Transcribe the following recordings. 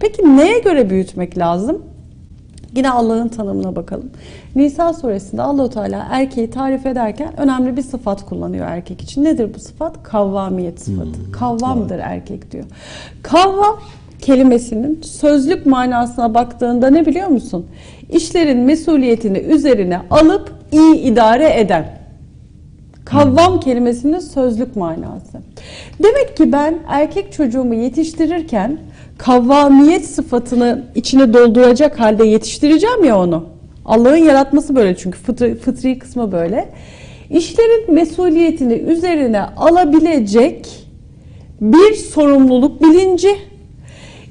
Peki neye göre büyütmek lazım? Yine Allah'ın tanımına bakalım. Nisa suresinde Allahu Teala erkeği tarif ederken önemli bir sıfat kullanıyor erkek için. Nedir bu sıfat? Kavvamiyet sıfatı. Kavvamdır erkek diyor. Kavvam kelimesinin sözlük manasına baktığında ne biliyor musun? İşlerin mesuliyetini üzerine alıp iyi idare eden. Kavvam kelimesinin sözlük manası. Demek ki ben erkek çocuğumu yetiştirirken kavvamiyet sıfatını içine dolduracak halde yetiştireceğim ya onu. Allah'ın yaratması böyle çünkü fıtri, fıtri kısmı böyle. İşlerin mesuliyetini üzerine alabilecek bir sorumluluk bilinci,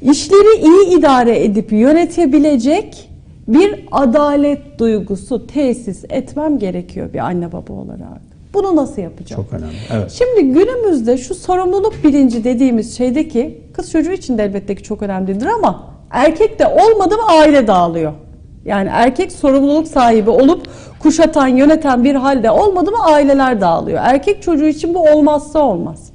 işleri iyi idare edip yönetebilecek bir adalet duygusu tesis etmem gerekiyor bir anne baba olarak. Bunu nasıl yapacağım? Çok önemli. Evet. Şimdi günümüzde şu sorumluluk bilinci dediğimiz şeydeki kız çocuğu için de elbette ki çok önemlidir ama erkek de olmadı mı aile dağılıyor. Yani erkek sorumluluk sahibi olup kuşatan, yöneten bir halde olmadı mı aileler dağılıyor. Erkek çocuğu için bu olmazsa olmaz.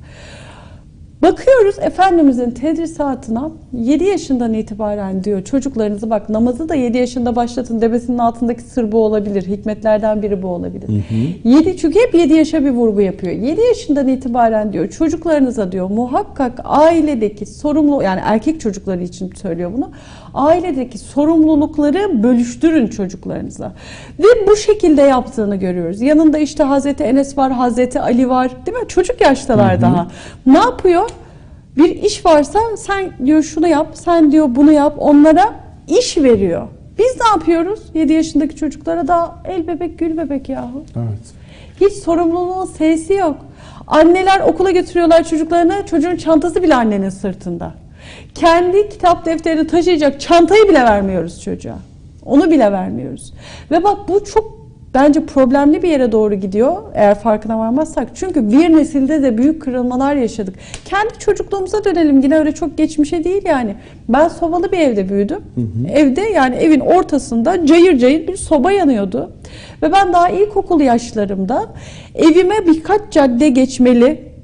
Bakıyoruz Efendimizin tedrisatına 7 yaşından itibaren diyor çocuklarınızı bak namazı da 7 yaşında başlatın demesinin altındaki sır bu olabilir. Hikmetlerden biri bu olabilir. 7 çünkü hep 7 yaşa bir vurgu yapıyor. 7 yaşından itibaren diyor çocuklarınıza diyor muhakkak ailedeki sorumlu yani erkek çocukları için söylüyor bunu. Ailedeki sorumlulukları bölüştürün çocuklarınıza. Ve bu şekilde yaptığını görüyoruz. Yanında işte Hazreti Enes var, Hazreti Ali var. Değil mi? Çocuk yaştalar daha. Ne yapıyor? Bir iş varsa sen diyor şunu yap, sen diyor bunu yap. Onlara iş veriyor. Biz ne yapıyoruz? 7 yaşındaki çocuklara da el bebek gül bebek yahu. Evet. Hiç sorumluluğun sesi yok. Anneler okula götürüyorlar çocuklarını. Çocuğun çantası bile annenin sırtında. Kendi kitap defterini taşıyacak çantayı bile vermiyoruz çocuğa. Onu bile vermiyoruz. Ve bak bu çok bence problemli bir yere doğru gidiyor eğer farkına varmazsak. Çünkü bir nesilde de büyük kırılmalar yaşadık. Kendi çocukluğumuza dönelim. Yine öyle çok geçmişe değil yani. Ben sobalı bir evde büyüdüm. Evde yani evin ortasında cayır cayır bir soba yanıyordu. Ve ben daha ilkokul yaşlarımda evime birkaç cadde geçmeli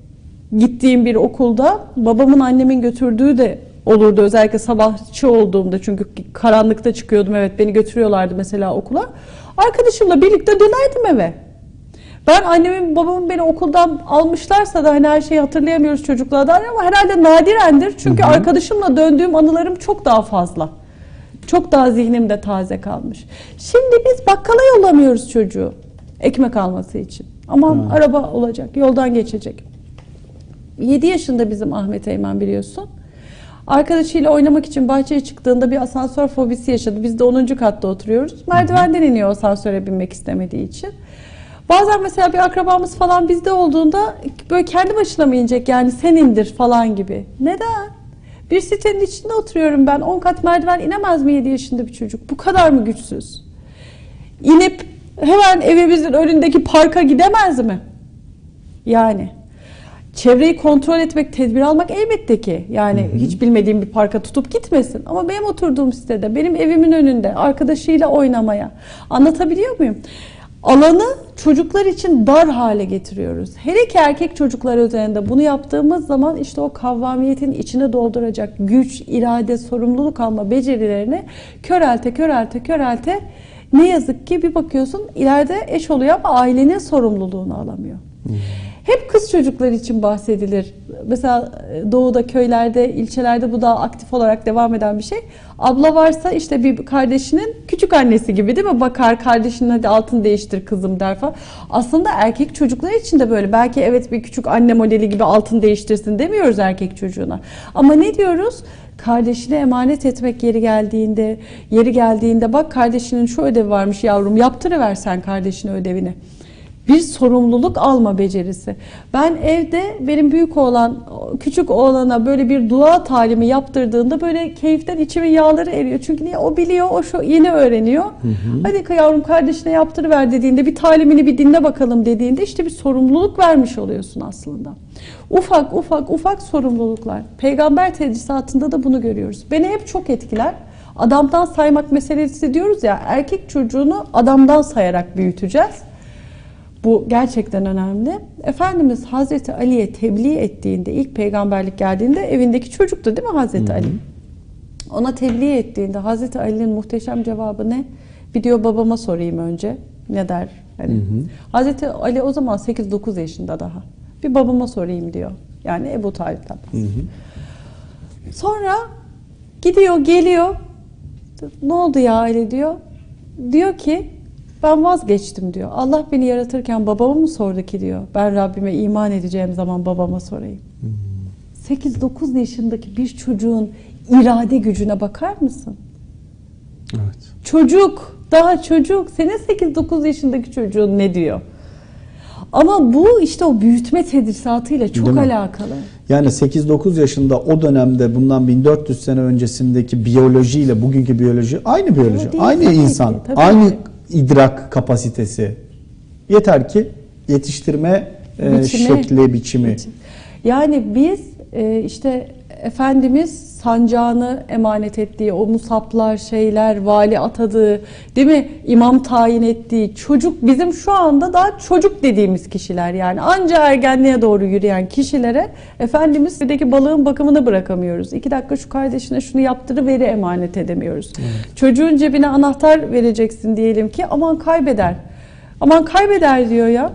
gittiğim bir okulda babamın annemin götürdüğü de olurdu özellikle sabahçı olduğumda çünkü karanlıkta çıkıyordum evet beni götürüyorlardı mesela okula. Arkadaşımla birlikte dönerdim eve. Ben annemin babamın beni okuldan almışlarsa da hani her şeyi hatırlayamıyoruz çocuklardan ama herhalde nadirendir. Çünkü arkadaşımla döndüğüm anılarım çok daha fazla. Çok daha zihnimde taze kalmış. Şimdi biz bakkala yollamıyoruz çocuğu ekmek alması için. Aman araba olacak, yoldan geçecek. 7 yaşında bizim Ahmet Eymen biliyorsun. Arkadaşıyla oynamak için bahçeye çıktığında bir asansör fobisi yaşadı. Biz de 10. katta oturuyoruz. Merdivenden iniyor asansöre binmek istemediği için. Bazen mesela bir akrabamız falan bizde olduğunda böyle kendi başına mı inecek yani sen indir falan gibi. Neden? Bir sitenin içinde oturuyorum ben. 10 kat merdiven inemez mi 7 yaşında bir çocuk? Bu kadar mı güçsüz? İnip hemen evimizin önündeki parka gidemez mi? Yani çevreyi kontrol etmek, tedbir almak elbette ki. Yani hiç bilmediğim bir parka tutup gitmesin. Ama benim oturduğum sitede, benim evimin önünde arkadaşıyla oynamaya. Anlatabiliyor muyum? Alanı çocuklar için dar hale getiriyoruz. Hele ki erkek çocuklar üzerinde bunu yaptığımız zaman işte o kavvamiyetin içine dolduracak güç, irade, sorumluluk alma becerilerini körelte, körelte, körelte ne yazık ki bir bakıyorsun ileride eş oluyor ama ailenin sorumluluğunu alamıyor. Hep kız çocukları için bahsedilir. Mesela e, doğuda, köylerde, ilçelerde bu daha aktif olarak devam eden bir şey. Abla varsa işte bir kardeşinin küçük annesi gibi değil mi? Bakar kardeşinin hadi altın değiştir kızım der falan. Aslında erkek çocuklar için de böyle. Belki evet bir küçük anne modeli gibi altın değiştirsin demiyoruz erkek çocuğuna. Ama ne diyoruz? Kardeşine emanet etmek yeri geldiğinde, yeri geldiğinde bak kardeşinin şu ödevi varmış yavrum yaptırıver sen kardeşine ödevini bir sorumluluk alma becerisi. Ben evde benim büyük oğlan, küçük oğlana böyle bir dua talimi yaptırdığında böyle keyiften içimin yağları eriyor. Çünkü niye? O biliyor, o şu yeni öğreniyor. Hadi yavrum kardeşine yaptırıver dediğinde bir talimini bir dinle bakalım dediğinde işte bir sorumluluk vermiş oluyorsun aslında. Ufak ufak ufak sorumluluklar. Peygamber tedrisatında da bunu görüyoruz. Beni hep çok etkiler. Adamdan saymak meselesi diyoruz ya erkek çocuğunu adamdan sayarak büyüteceğiz. Bu gerçekten önemli. Efendimiz Hazreti Ali'ye tebliğ ettiğinde, ilk peygamberlik geldiğinde evindeki çocuktu değil mi Hazreti Ali? Ona tebliğ ettiğinde Hazreti Ali'nin muhteşem cevabı ne? Bir diyor babama sorayım önce. Ne der? Hani Hazreti Ali o zaman 8-9 yaşında daha. Bir babama sorayım diyor. Yani Ebu Talip'ten. Sonra gidiyor geliyor. Ne oldu ya Ali diyor. Diyor ki ben vazgeçtim diyor. Allah beni yaratırken babama mı sordu ki diyor. Ben Rabbime iman edeceğim zaman babama sorayım. 8-9 yaşındaki bir çocuğun irade gücüne bakar mısın? Evet. Çocuk, daha çocuk. Senin 8-9 yaşındaki çocuğun ne diyor? Ama bu işte o büyütme tedrisatıyla çok Değil mi? alakalı. Yani 8-9 yaşında o dönemde bundan 1400 sene öncesindeki biyolojiyle bugünkü biyoloji aynı biyoloji, değil, aynı tabii ki, insan, tabii aynı ki. İdrak kapasitesi. Yeter ki yetiştirme e, Biçimi. şekli, biçimi. Yani biz e, işte Efendimiz sancağını emanet ettiği, o musaplar, şeyler, vali atadığı, değil mi? İmam tayin ettiği çocuk bizim şu anda daha çocuk dediğimiz kişiler yani. Anca ergenliğe doğru yürüyen kişilere Efendimiz birdeki balığın bakımını bırakamıyoruz. İki dakika şu kardeşine şunu yaptırıveri emanet edemiyoruz. Çocuğun cebine anahtar vereceksin diyelim ki aman kaybeder. Aman kaybeder diyor ya.